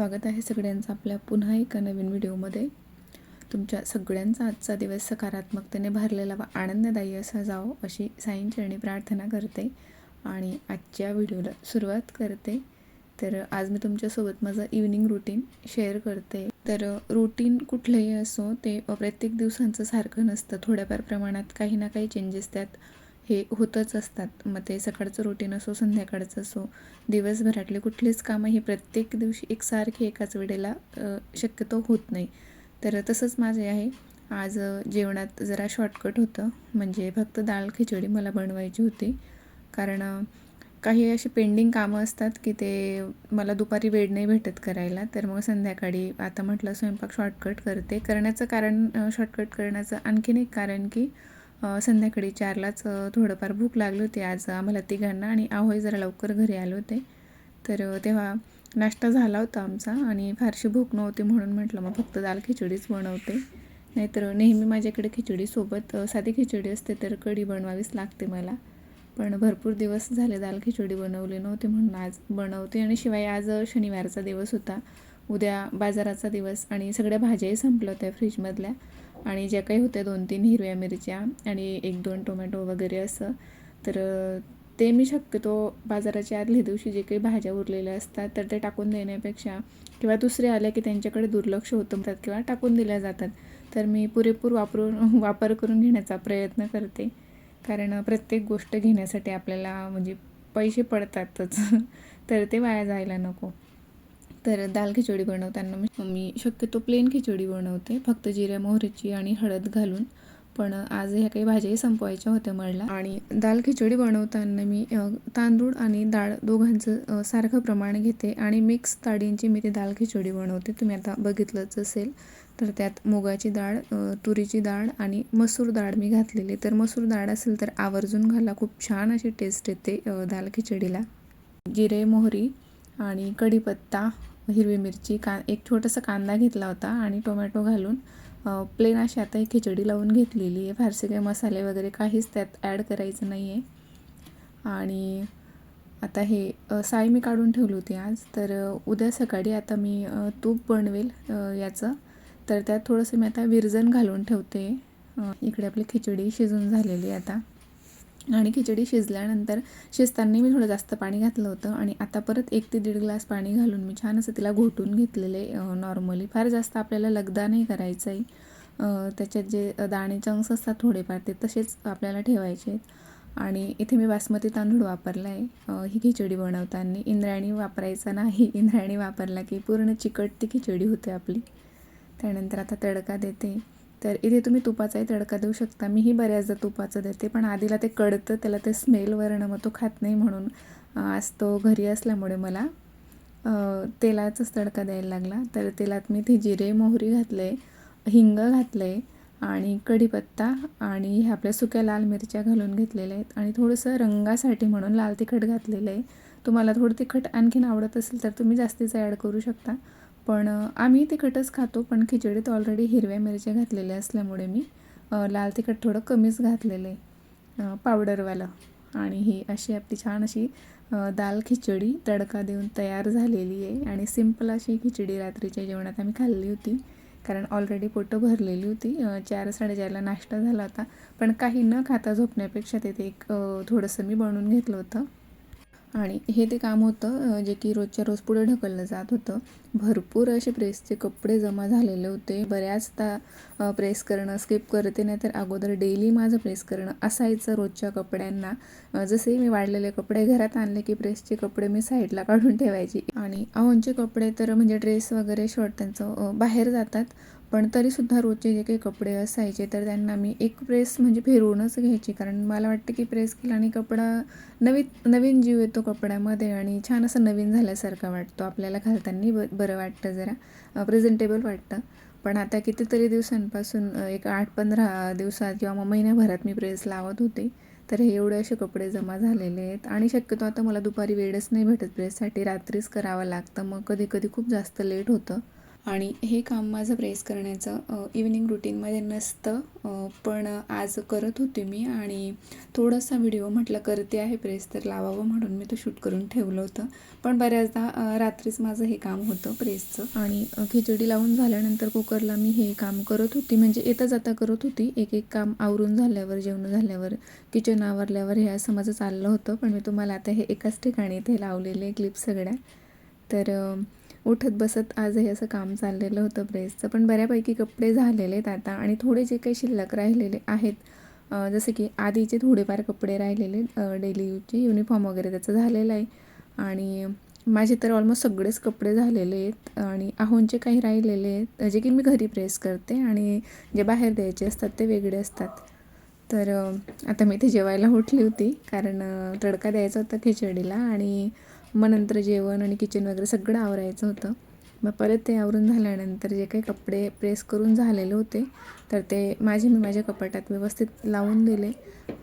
स्वागत आहे सगळ्यांचं आपल्या पुन्हा एका नवीन व्हिडिओमध्ये. तुमच्या सगळ्यांचा आजचा दिवस सकारात्मकतेने भरलेला व आनंददायी असा जावो अशी साईंचरणी प्रार्थना करते आणि आजच्या व्हिडिओला सुरुवात करते. तर आज मी तुमच्यासोबत माझं इव्हनिंग रुटीन शेअर करते. तर रुटीन कुठलंही असो ते प्रत्येक दिवसांचं सारखं नसतं. थोड्याफार प्रमाणात काही ना काही चेंजेस त्यात हे होतच असतात. मग ते सकाळचं रुटीन असो संध्याकाळचं असो दिवसभरातले कुठलीच कामं ही प्रत्येक दिवशी एकसारखी एकाच वेळेला शक्यतो होत नाही. तर तसंच माझे आहे. आज जेवणात जरा शॉर्टकट होतं. म्हणजे फक्त डाळ खिचडी मला बनवायची होती. कारण काही अशी पेंडिंग कामं असतात की ते मला दुपारी वेळ नाही भेटत करायला. तर मग संध्याकाळी आता म्हटलं स्वयंपाक शॉर्टकट करते. करण्याचं कारण शॉर्टकट करण्याचं आणखीन एक कारण की संध्याकाळी चारलाच थोडंफार भूक लागली होती. आज आम्हाला तिघांना आणि आहोय जरा लवकर घरी आले होते. तर तेव्हा नाश्ता झाला होता आमचा आणि फारशी भूक नव्हती म्हणून म्हटलं मग फक्त दाल खिचडीच बनवते. नाहीतर नेहमी माझ्याकडे खिचडीसोबत साधी खिचडी असते तर कढी बनवावीच लागते मला. पण भरपूर दिवस झाले दाल खिचडी बनवली नव्हती म्हणून आज बनवते आणि शिवाय आज शनिवारचा दिवस होता. उद्या बाजाराचा दिवस आणि सगळ्या भाज्याही संपल्या होत्या फ्रीजमधल्या. आणि ज्या काही होत्या दोन तीन हिरव्या मिरच्या आणि एक दोन टोमॅटो वगैरे असं तर ते मी शक्यतो बाजाराच्या आदल्या दिवशी जे काही भाज्या उरलेल्या असतात तर ते टाकून देण्यापेक्षा किंवा दुसरे आले की त्यांच्याकडे दुर्लक्ष होतं म्हणतात किंवा टाकून दिल्या जातात तर मी पुरेपूर वापरून वापर करून घेण्याचा प्रयत्न करते. कारण प्रत्येक गोष्ट घेण्यासाठी आपल्याला म्हणजे पैसे पडतातच तर ते वाया जायला नको. तर दाल खिचडी बनवताना मी- शक्यतो प्लेन खिचडी बनवते फक्त जिऱ्या मोहरीची आणि हळद घालून. पण आज ह्या काही भाज्याही संपवायच्या होत्या मला. आणि दाल खिचडी बनवताना मी तांदूळ आणि डाळ दोघांचं सारखं प्रमाण घेते आणि मिक्स ताडींची मी ती दाल खिचडी बनवते. तुम्ही आता बघितलंच असेल तर त्यात मुगाची डाळ तुरीची डाळ आणि मसूर डाळ मी घातलेली. तर मसूर डाळ असेल तर आवर्जून घाला खूप छान अशी टेस्ट येते दाल खिचडीला. जिरे मोहरी आणि कढीपत्ता हिरवी मिरची का एक छोटासा कांदा घेतला होता आणि टोमॅटो घालून प्लेन अशी आता ही खिचडी लावून घेतलेली आहे. फारसे काही मसाले वगैरे काहीच त्यात ॲड करायचं नाही आहे आणि आता हे साय मी काढून ठेवली होती आज. तर उद्या सकाळी आता मी तूप बनवेल याचं. तर त्यात थोडंसं मी आता विरजण घालून ठेवते. इकडे आपली खिचडी शिजून झालेली आहे आता. आणि खिचडी शिजल्यानंतर शिजताना मी थोडं जास्त पाणी घातलं होतं आणि आता परत एक ते दीड ग्लास पाणी घालून मी छान असं तिला घोटून घेतलेले नॉर्मली फार जास्त आपल्याला लगदा नाही करायचं आहे त्याच्यात जे दाणे चंक्स असतात थोडेफार ते तसेच आपल्याला ठेवायचे आहेत. आणि इथे मी बासमती तांदूळ वापरला आहे ही खिचडी बनवताना इंद्रायणी वापरायचा नाही. इंद्रायणी वापरला की पूर्ण चिकट ती खिचडी होते आपली. त्यानंतर आता तडका देते. तर इथे तुम्ही तुपाचाही तडका देऊ शकता. मीही बऱ्याचदा तुपाचं देते पण आधीला ते कळतं त्याला ते स्मेलवरनं मग तो खात नाही म्हणून आज तो घरी असल्यामुळे मला तेलाचाच तडका द्यायला लागला. तर तेलात मी ते जिरे मोहरी घातले हिंग घातले आणि कढीपत्ता आणि ह्या आपल्या सुक्या लाल मिरच्या घालून घेतलेल्या आहेत. आणि थोडंसं रंगासाठी म्हणून लाल तिखट घातलेलं आहे. तुम्हाला थोडं तिखट आणखीन आवडत असेल तर तुम्ही जास्तीचं ॲड करू शकता. पण आम्ही आम्ही तिखटच खातो पण खिचडीत ऑलरेडी हिरव्या मिरच्या घातलेल्या असल्यामुळे मी लाल तिखट थोडं कमीच घातलेलं आहे पावडरवालं आणि ही अशी आपली छान अशी दाल खिचडी तडका देऊन तयार झालेली आहे आणि सिंपल अशी खिचडी रात्रीच्या जेवणात आम्ही खाल्ली होती कारण ऑलरेडी पोटं भरलेली होती चार साडेचारला नाश्ता झाला होता पण काही न खाता झोपण्यापेक्षा तिथे एक थोडंसं मी बनवून घेतलं होतं. आणि हे ते काम होतं जे की रोजच्या रोज पुढे ढकललं जात होतं. भरपूर असे प्रेसचे कपडे जमा झालेले होते. बऱ्याचदा प्रेस करणं स्किप करते नाही तर अगोदर डेली माझं प्रेस करणं असायचं रोजच्या कपड्यांना. जसे मी वाढलेले कपडे घरात आणले की प्रेसचे कपडे मी साईडला काढून ठेवायची. आणि अहोंचे कपडे तर म्हणजे ड्रेस वगैरे शर्ट त्यांचं बाहेर जातात. पण तरीसुद्धा रोजचे जे काही कपडे असायचे तर त्यांना मी एक प्रेस म्हणजे फिरवूनच घ्यायची. कारण मला वाटतं की प्रेस केला आणि कपडा नवीन नवीन जीव येतो कपड्यामध्ये आणि छान असं नवीन झाल्यासारखा वाटतो. आपल्याला घालताना ब बरं वाटतं जरा. प्रेझेंटेबल वाटतं. पण आता कितीतरी दिवसांपासून एक आठ पंधरा दिवसात किंवा मग महिन्याभरात मी प्रेस लावत होते. तर हे एवढे असे कपडे जमा झालेले आहेत. आणि शक्यतो आता मला दुपारी वेळच नाही भेटत प्रेससाठी. रात्रीच करावं लागतं. मग कधी कधी खूप जास्त लेट होतं. आणि हे काम माझं प्रेस करण्याचं इव्हिनिंग रुटीनमध्ये नसतं. पण आज करत होते मी आणि थोडासा व्हिडिओ म्हटलं करते आहे प्रेस तर लावावं म्हणून मी तो शूट करून ठेवलं होतं. पण बऱ्याचदा रात्रीच माझं हे काम होतं प्रेसचं आणि खिचडी लावून झाल्यानंतर कुकरला मी हे काम करत होती. म्हणजे येता जाता करत होती. एक एक काम आवरून झाल्यावर जेवण झाल्यावर किचन आवरल्यावर हे असं माझं चाललं होतं. पण मी तुम्हाला आता हे एकाच ठिकाणी इथे लावलेले क्लिप सगळ्या. तर उठत बसत आजही असं काम चाललेलं होतं प्रेसचं पण बऱ्यापैकी कपडे झालेले आहेत आता आणि थोडे जे काही शिल्लक राहिलेले आहेत जसे की आधीचे थोडेफार कपडे राहिलेले डेली यूजचे युनिफॉर्म वगैरे त्याचं झालेलं आहे. आणि माझे तर ऑलमोस्ट सगळेच कपडे झालेले आहेत आणि आहोंचे काही राहिलेले आहेत जे की मी घरी प्रेस करते आणि जे बाहेर द्यायचे असतात ते वेगळे असतात. तर आता मी ते जेवायला उठली होती कारण तडका द्यायचा होता खिचडीला आणि मग नंतर जेवण आणि किचन वगैरे सगळं आवरायचं होतं. मग परत ते आवरून झाल्यानंतर जे काही कपडे प्रेस करून झालेले होते तर ते माझे मी माझ्या कपाटात व्यवस्थित लावून दिले.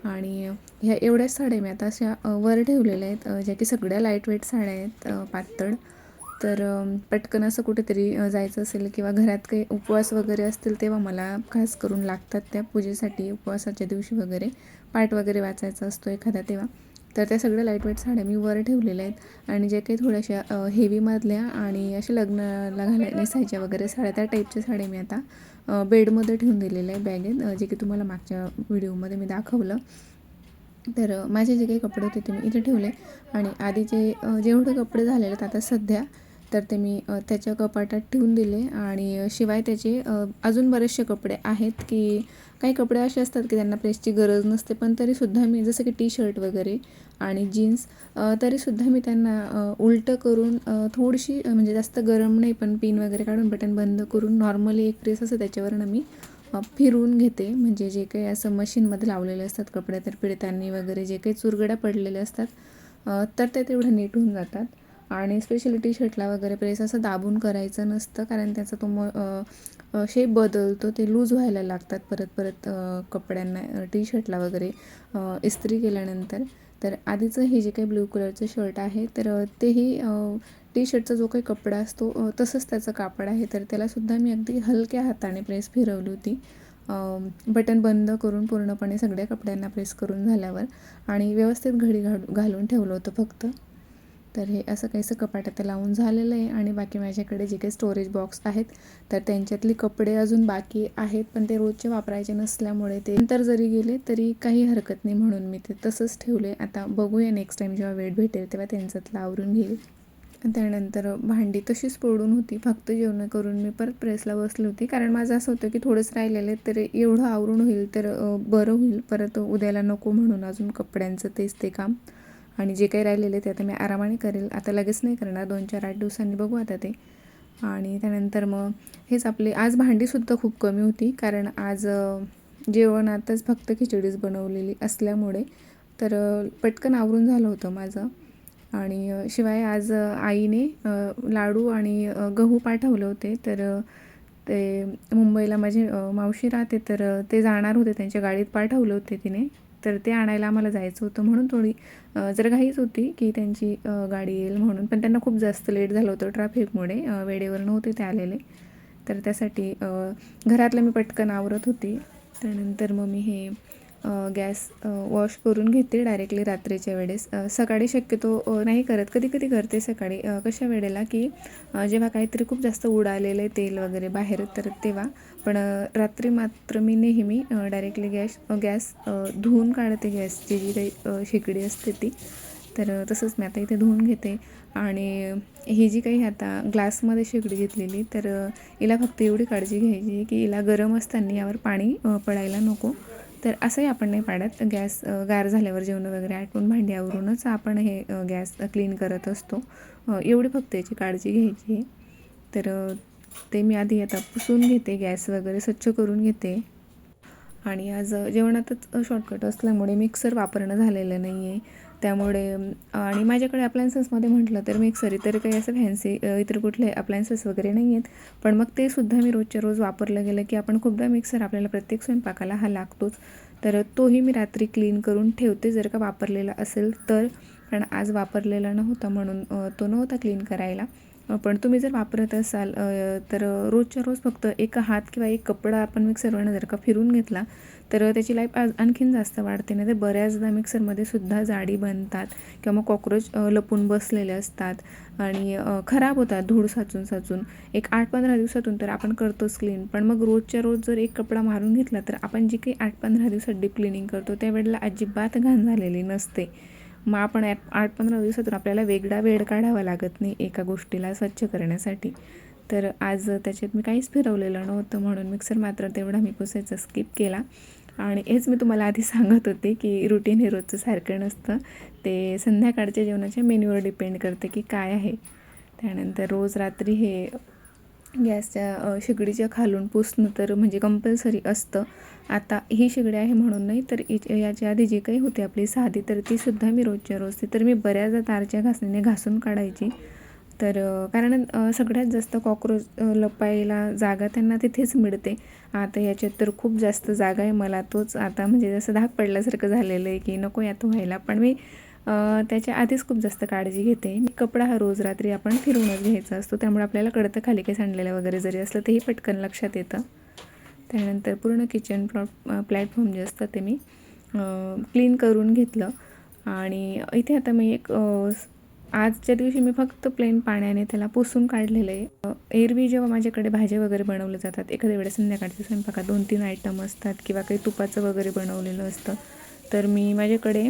आणि ह्या एवढ्याच साड्या मी आता अशा वर ठेवलेल्या आहेत ज्या की सगळ्या लाईटवेट साड्या आहेत पातळ. तर पटकन असं कुठेतरी जायचं असेल किंवा घरात काही उपवास वगैरे असतील तेव्हा मला खास करून लागतात त्या पूजेसाठी उपवासाच्या दिवशी वगैरे पाठ वगैरे वाचायचा असतो एखादा तेव्हा. तर त्या सगळ्या लाईटवेट साड्या मी वर ठेवलेल्या आहेत. आणि जे काही थोड्याशा हेवीमधल्या आणि अशा लग्नाला घालाय नेसायच्या वगैरे साड्या त्या टाईपच्या साड्या मी आता बेडमध्ये ठेवून दिलेल्या आहे बॅगेत जे की तुम्हाला मागच्या व्हिडिओमध्ये मी दाखवलं. तर माझे जे काही कपडे होते ते मी इथे ठेवले. आणि आधी जे जेवढे कपडे झालेले आहेत आता सध्या तर ते मी त्याच्या कपाटात ठेवून दिले आणि शिवाय त्याचे अजून बरेचसे कपडे आहेत की काही कपडे असे असतात की त्यांना प्रेसची गरज नसते पण तरीसुद्धा मी जसं की टी शर्ट वगैरे आणि जीन्स तरीसुद्धा मी त्यांना उलटं करून थोडीशी म्हणजे जास्त गरम नाही पण पिन वगैरे काढून बटन बंद करून नॉर्मली एक प्रेस असं त्याच्यावरून मी फिरून घेते. म्हणजे जे काही असं मशीनमध्ये लावलेले असतात कपडे तर पिळताना वगैरे जे काही चुरगड्या पडलेल्या असतात तर ते तेवढं नीट होऊन जातात. आणि स्पेशली टी शर्टला वगैरे प्रेस असं दाबून करायचं नसतं कारण त्याचा तो मग शेप बदलतो ते लूज व्हायला लागतात परत परत कपड्यांना टी शर्टला वगैरे इस्त्री केल्यानंतर. तर आधीचं हे जे काही ब्ल्यू कलरचं शर्ट आहे तर तेही टी शर्टचा जो काही कपडा असतो तसंच त्याचं कापड आहे. तर त्यालासुद्धा मी अगदी हलक्या हाताने प्रेस फिरवली होती. बटन बंद करून पूर्णपणे सगळ्या कपड्यांना प्रेस करून झाल्यावर आणि व्यवस्थित घडी घालून घालून ठेवलं होतं फक्त. तर हे असं काहीसं कपाटात लावून झालेलं आहे आणि बाकी माझ्याकडे जे काही स्टोरेज बॉक्स आहेत तर त्यांच्यातली कपडे अजून बाकी आहेत पण ते रोजचे वापरायचे नसल्यामुळे ते नंतर जरी गेले तरी काही हरकत नाही म्हणून मी ते तसंच ठेवले. आता बघूया नेक्स्ट टाईम जेव्हा वेळ भेटेल तेव्हा त्यांच्यातलं आवरून घेईल. त्यानंतर भांडी तशीच पडून होती. फक्त जेवण करून मी परत प्रेसला बसली होती. कारण माझं असं होतं की थोडंच राहिलेलं आहे तर एवढं आवरून होईल तर बरं होईल. परत उद्याला नको म्हणून अजून कपड्यांचं तेच ते काम. आणि जे काही राहिलेलं आहे ते आता मी आरामाने करेल. आता लगेच नाही करणार. दोन चार आठ दिवसांनी बघू आता ते. आणि त्यानंतर मग हेच आपले आज भांडीसुद्धा खूप कमी होती. कारण आज जेवणातच फक्त खिचडीच बनवलेली असल्यामुळे. तर पटकन आवरून झालं होतं माझं. आणि शिवाय आज आईने लाडू आणि गहू पाठवले होते. तर ते मुंबईला माझे मावशी राहते. तर ते जाणार होते. त्यांच्या गाडीत पाठवले होते तिने. तर ते आणायला आम्हाला जायचं होतं म्हणून थोडी जर घाईच होती की त्यांची गाडी येईल म्हणून. पण त्यांना खूप जास्त लेट झालं होतं ट्रॅफिकमुळे वेळेवर नव्हते ते आलेले. तर त्यासाठी घरातलं मी पटकन आवरत होती. त्यानंतर मग मी हे गॅस वॉश करून घेते डायरेक्टली रात्रीच्या वेळेस. सकाळी शक्यतो नाही करत. कधी कधी करते सकाळी. कशा वेळेला की जेव्हा काहीतरी खूप जास्त उडालेलं आहे तेल वगैरे बाहेर तर तेव्हा. पण रात्री मात्र मी नेहमी डायरेक्टली गॅस गॅस धुवून काढते गॅसची जी काही शेकडी शेगडी असते ती. तर तसंच मी आता इथे धुवून घेते. आणि ही जी काही आता ग्लासमध्ये शेगडी घेतलेली तर हिला फक्त एवढी काळजी घ्यायची की हिला गरम असताना यावर पाणी पडायला नको. तर असंही आपण नाही पाडत. गॅस गार झाल्यावर जेवण वगैरे आटवून भांड्यावरूनच आपण हे गॅस क्लीन करत असतो. एवढी फक्त याची काळजी घ्यायची आहे. तर ते मी आधी आता पुसून घेते गॅस वगैरे स्वच्छ करून घेते. आणि आज जेवणातच शॉर्टकट असल्यामुळे मिक्सर वापरणं झालेलं नाही आहे त्यामुळे आणि माझ्याकडे अप्लायन्सेसमध्ये म्हटलं तर मिक्सर इतर काही असं फॅन्सी इतर कुठले अप्लायन्सेस वगैरे नाही आहेत पण मग ते सुद्धा मी रोजच्या रोज वापरलं गेलं की आपण खूपदा मिक्सर आपल्याला प्रत्येक स्वयंपाकाला हा लागतोच. तर तोही मी रात्री क्लीन करून ठेवते जर का वापरलेला असेल तर. पण आज वापरलेला नव्हता म्हणून तो नव्हता क्लीन करायला. पण तुम्ही जर वापरत असाल तर रोजच्या रोज फक्त एक हात किंवा एक कपडा आपण मिक्सरवरनं जर का फिरून घेतला तर त्याची लाईफ आज आणखीन जास्त वाढते. नाही तर बऱ्याचदा मिक्सरमध्ये सुद्धा जाडी बनतात किंवा मग कॉक्रोच लपून बसलेले असतात आणि खराब होतात धूळ साचून साचून. एक आठ पंधरा दिवसातून तर आपण करतोच क्लीन पण मग रोजच्या रोज जर एक कपडा मारून घेतला तर आपण जी काही आठ पंधरा दिवसात डीप क्लिनिंग करतो त्यावेळेला अजिबात घाण झालेली नसते. मग आपण आठ आठ पंधरा दिवसातून आपल्याला वेगळा वेळ काढावा लागत नाही एका गोष्टीला स्वच्छ करण्यासाठी. तर आज त्याच्यात मी काहीच फिरवलेलं नव्हतं म्हणून मिक्सर मात्र तेवढा मी पुसायचा स्किप केला. आणि हेच मी तुम्हाला आधी सांगत होते की रुटीन हे रोजचं सारखं नसतं. ते संध्याकाळच्या जेवणाच्या मेन्यूवर डिपेंड करते की काय आहे. त्यानंतर रोज रात्री हे गॅसच्या शेगडीच्या खालून पुसणं तर म्हणजे कंपल्सरी असतं. आता ही शेगडी आहे म्हणून नाही तर याच्या आधी जी काही होती आपली साधी तर तीसुद्धा मी रोजच्या रोज ती तर मी बऱ्याचदा तारच्या घासणीने घासून काढायची. तर कारण सगळ्यात जास्त कॉक्रोच लपायला जागा त्यांना तिथेच मिळते. आता याच्यात तर खूप जास्त जागा आहे मला तोच आता म्हणजे जसं धाक पडल्यासारखं झालेलं आहे की नको यात व्हायला. पण मी त्याच्या आधीच खूप जास्त काळजी घेते. मी कपडा हा रोज रात्री आपण फिरवूनच घ्यायचा असतो. त्यामुळे आपल्याला कळतं खाली काही सांडलेलं वगैरे जरी असलं तेही पटकन लक्षात येतं. त्यानंतर पूर्ण किचन प्लॉट प्लॅटफॉर्म जे असतं ते मी क्लीन करून घेतलं. आणि इथे आता मी एक आजच्या दिवशी मी फक्त प्लेन पाण्याने त्याला पुसून काढलेलं आहे. एरवी जेव्हा माझ्याकडे भाज्या वगैरे बनवल्या जातात एखाद्या वेळेस संध्याकाळच्या स्वयंपाकात दोन तीन आयटम असतात किंवा काही तुपाचं वगैरे बनवलेलं असतं तर मी माझ्याकडे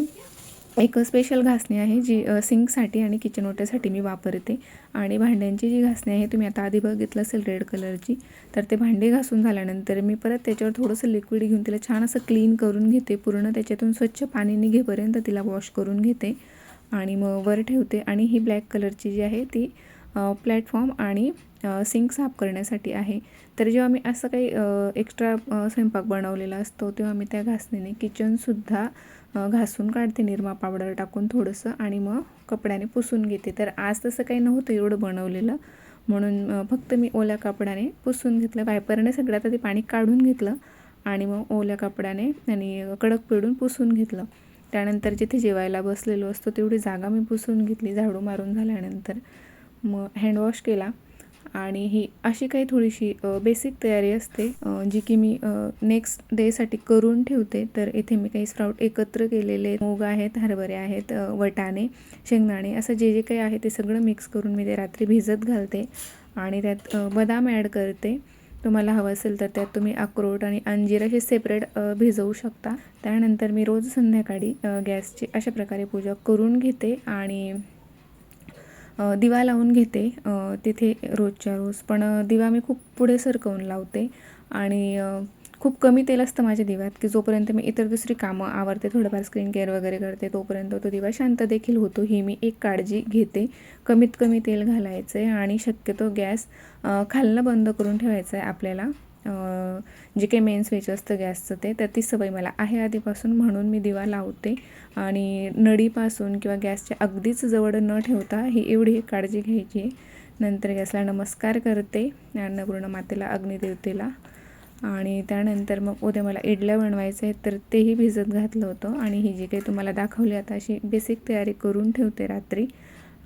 एक स्पेशल घासणी आहे जी सिंकसाठी आणि किचन ओट्यासाठी मी वापरते. आणि भांड्यांची जी घासणी आहे तुम्ही आता आधी बघितलं असेल रेड कलरची तर ते भांडे घासून झाल्यानंतर मी परत त्याच्यावर थोडंसं लिक्विड घेऊन तिला छान असं क्लीन करून घेते. पूर्ण त्याच्यातून स्वच्छ पाणी निघेपर्यंत तिला वॉश करून घेते. आणि मग वर ठेवते. आणि ही ब्लॅक कलरची जी आहे ती प्लॅटफॉर्म आणि सिंक साफ करण्यासाठी आहे. तर जेव्हा मी असं काही एक्स्ट्रा स्वयंपाक बनवलेला असतो तेव्हा मी त्या घासणीने किचनसुद्धा घासून काढते निरमा पावडर टाकून थोडंसं आणि मग कपड्याने पुसून घेते. तर आज तसं काही नव्हतं एवढं बनवलेलं. म्हणून फक्त मी ओल्या कपड्याने पुसून घेतलं. वायपरने सगळ्यात आधी पाणी काढून घेतलं आणि मग ओल्या कपड्याने आणि कडक पिळून पुसून घेतलं. त्यानंतर जिथे जेवायला बसलेलो असतो तेवढी जागा मी पुसून घेतली झाडू मारून झाल्यानंतर. मग हँडवॉश केला. आणि ही अशी काही थोडीशी बेसिक तयारी असते जी की मी नेक्स्ट डेसाठी करून ठेवते. तर इथे मी काही स्प्राऊट एकत्र केलेले मूग आहेत हरभरे आहेत वटाणे शेंगदाणे असं जे जे काही आहे ते सगळं मिक्स करून मी ते रात्री भिजत घालते. आणि त्यात बदाम ॲड करते. तुम्हाला हवं असेल तर त्यात तुम्ही अक्रोट आणि अंजीर असे सेपरेट भिजवू शकता. त्यानंतर मी रोज संध्याकाळी गॅसची अशा प्रकारे पूजा करून घेते. आणि दिवा लावून घेते. तिथे रोजच्या रोज. पण दिवा मी खूप पुढे सरकवून लावते. आणि खूप कमी तेल असतं माझ्या दिव्यात की जोपर्यंत मी इतर दुसरी कामं आवरते थोडंफार स्क्रीन केअर वगैरे करते तोपर्यंत तो दिवा शांत देखील होतो. ही मी एक काळजी घेते. कमीत कमी तेल घालायचं आहे आणि शक्यतो गॅस खालणं बंद करून ठेवायचं आहे आपल्याला. जे काही मेन स्विच असतं गॅसचं ते तर ती सवय मला आहे आधीपासून म्हणून मी दिवा लावते. आणि नळीपासून किंवा गॅसच्या अगदीच जवळ न ठेवता ही एवढी काळजी घ्यायची. आहे नंतर गॅसला नमस्कार करते अन्नपूर्ण मातेला अग्निदेवतेला. आणि त्यानंतर मग उद्या मला इडल्या बनवायच्या आहेत तर तेही भिजत घातलं होतं. आणि ही जी काही तुम्हाला दाखवली आता अशी बेसिक तयारी करून ठेवते रात्री.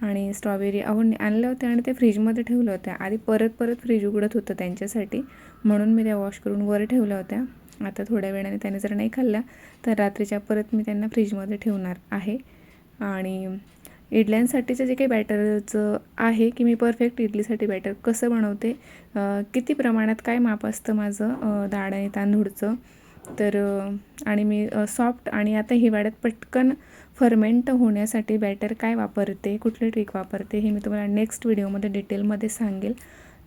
आणि स्ट्रॉबेरी आवडणे आणल्या होत्या आणि ते फ्रीजमध्ये ठेवलं होत्या. आधी परत परत फ्रीज उघडत होतं त्यांच्यासाठी. म्हणून मी त्या वॉश करून वर ठेवल्या होत्या. आता थोड्या वेळाने त्याने जर नाही खाल्ल्या तर रात्रीच्या परत मी त्यांना फ्रीजमध्ये ठेवणार आहे. आणि इडल्यांसाठीचं जे काही बॅटरचं आहे की मी परफेक्ट इडलीसाठी बॅटर कसं बनवते किती प्रमाणात काय माप असतं माझं डाळ आणि तांदूळचं? तर आणि मी सॉफ्ट आणि आता हिवाळ्यात पटकन फर्मेंट होण्यासाठी बॅटर काय वापरते कुठले ट्रिक वापरते हे मी तुम्हाला नेक्स्ट व्हिडिओमध्ये डिटेलमध्ये सांगेल.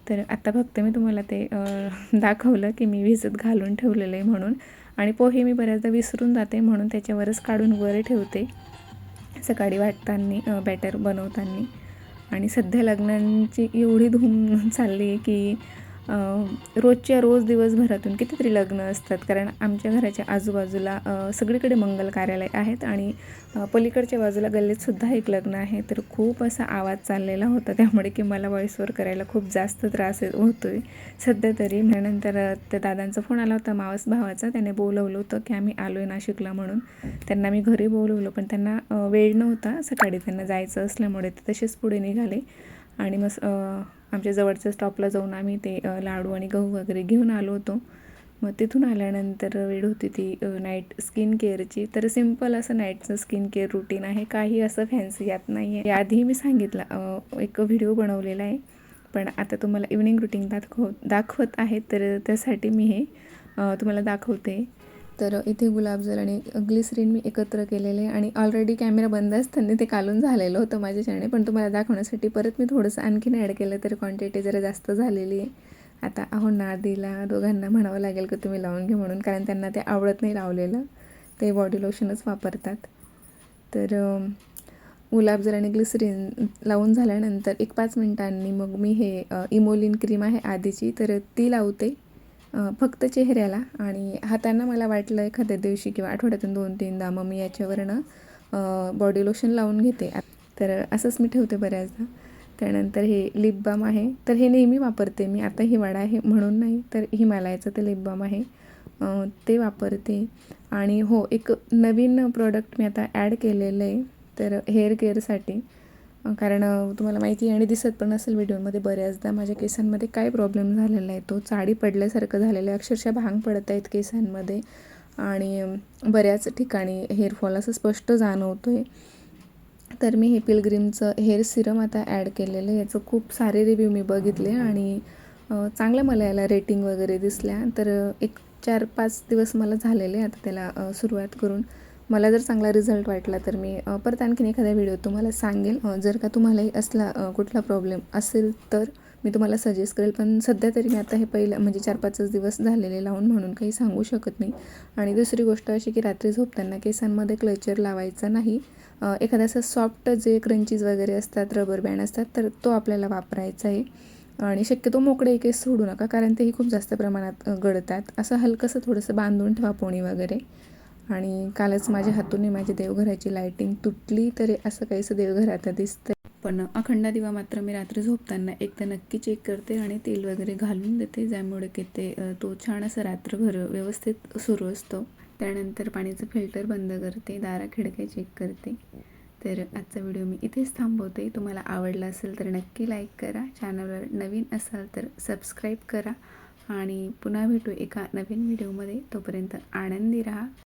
तर आत्ता फक्त मी तुम्हाला ते दाखवलं की मी भिजत घालून ठेवलेलं आहे म्हणून. आणि पोहे मी बऱ्याचदा विसरून जाते म्हणून त्याच्यावरच काढून वर ठेवते. सकाळी वाटताना बॅटर बनवताना. आणि सध्या लग्नांची एवढी धूम चालली आहे की रोजच्या रोज दिवसभरातून कितीतरी लग्न असतात. कारण आमच्या घराच्या आजूबाजूला सगळीकडे मंगल कार्यालय आहेत आणि पलीकडच्या बाजूला गल्लीतसुद्धा एक लग्न आहे. तर खूप असा आवाज चाललेला होता त्यामुळे की मला व्हॉईसवर करायला खूप जास्त त्रास होतो आहे सध्या तरी नंतर त्या दादांचा फोन आला होता मावस भावाचा. त्याने बोलवलं होतं की आम्ही आलो आहे नाशिकला म्हणून. त्यांना मी घरी बोलवलं पण त्यांना वेळ नव्हता. सकाळी त्यांना जायचं असल्यामुळे ते तसेच पुढे निघाले. आणि मग आमच्या जवळच्या स्टॉपला जाऊन आम्ही ते लाडू आणि गहू वगैरे घेऊन आलो होतो. मग तिथून आल्यानंतर वेळ होती ती नाईट स्किन केअरची तर सिंपल असं नाईटचं स्किन केअर रुटीन आहे. काही असं फॅन्सी यात नाही आहे याआधी मी सांगितला एक व्हिडिओ बनवलेला आहे. पण आता तुम्हाला इव्हनिंग रुटीन दाखव दाखवत आहे. तर त्यासाठी मी हे तुम्हाला दाखवते. तर इथे गुलाबजल आणि ग्लिसरीन मी एकत्र केलेले आणि ऑलरेडी कॅमेरा बंद असताना ते कालून झालेलं होतं माझ्याच्याने पण तुम्हाला दाखवण्यासाठी परत मी थोडंसं आणखीन ॲड केलं तर क्वांटिटी जरा जास्त झालेली आहे. आता अहो नादीला दोघांना म्हणावं लागेल की तुम्ही लावून घे म्हणून कारण त्यांना ते आवडत नाही लावलेलं. ते बॉडी लोशनच वापरतात. तर गुलाबजल आणि ग्लिसरीन लावून झाल्यानंतर एक पाच मिनटांनी मग मी हे इमोलिन क्रीम आहे आधीची तर ती लावते. फक्त चेहऱ्याला आणि हातांना मला वाटलं एखाद्या दिवशी किंवा आठवड्यातून दोन तीनदा मग मी याच्यावरनं बॉडी लोशन लावून घेते. तर असंच मी ठेवते बऱ्याचदा. त्यानंतर हे लिप बाम आहे. तर हे नेहमी वापरते मी. आता हिवाळा आहे म्हणून नाही तर हिमालयाचं ते लिप बाम आहे. ते वापरते. आणि हो एक नवीन प्रोडक्ट मी आता ॲड केलेलं आहे. तर हेअर केअरसाठी कारण तुम्हाला माहिती आहे आणि दिसत पण असेल व्हिडिओमध्ये बऱ्याचदा माझ्या केसांमध्ये काय प्रॉब्लेम झालेला आहे तो चाडी पडल्यासारखं झालेलं आहे. अक्षरशः भांग पडत आहेत केसांमध्ये आणि बऱ्याच ठिकाणी हेअरफॉल असं स्पष्ट जाणवतो आहे तर मी हे पिलग्रीमचं हेअर सिरम आता ॲड केलेलं आहे. याचं खूप सारे रिव्ह्यू मी बघितले आणि चांगलं मला याला रेटिंग वगैरे दिसल्या. तर एक चार पाच दिवस मला झालेले आता त्याला सुरुवात करून मला जर चांगला रिझल्ट वाटला तर मी परत आणखीन एखाद्या व्हिडिओ तुम्हाला सांगेल. जर का तुम्हालाही असला कुठला प्रॉब्लेम असेल तर मी तुम्हाला सजेस्ट करेल. पण सध्या तरी मी आता हे पहिलं म्हणजे चार पाचच दिवस झालेले लावून म्हणून काही सांगू शकत नाही. आणि दुसरी गोष्ट अशी की रात्री झोपताना केसांमध्ये क्लचर लावायचा नाही. एखादा असं सॉफ्ट जे क्रंचीज वगैरे असतात रबर बँड असतात तर तो आपल्याला वापरायचा आहे. आणि शक्यतो मोकळे केस सोडू नका कारण तेही खूप जास्त प्रमाणात गळतात. असं हलकंसं थोडंसं बांधून ठेवा पोणी वगैरे. आणि कालच माझ्या हातून माझ्या देवघराची लायटिंग तुटली तरी असं काहीसं देवघर आता दिसतं पण अखंड दिवा मात्र मी रात्री झोपताना एकदा नक्की चेक करते आणि तेल वगैरे घालून देते ज्यामुळे की ते तो छान असं रात्रभर व्यवस्थित सुरू असतो. त्यानंतर पाण्याचं फिल्टर बंद करते दारा खिडक्या चेक करते. तर आजचा व्हिडिओ मी इथेच थांबवते. तुम्हाला आवडला असेल तर नक्की लाईक करा. चॅनलवर नवीन असाल तर सबस्क्राईब करा. आणि पुन्हा भेटू एका नवीन व्हिडिओमध्ये तोपर्यंत आनंदी राहा.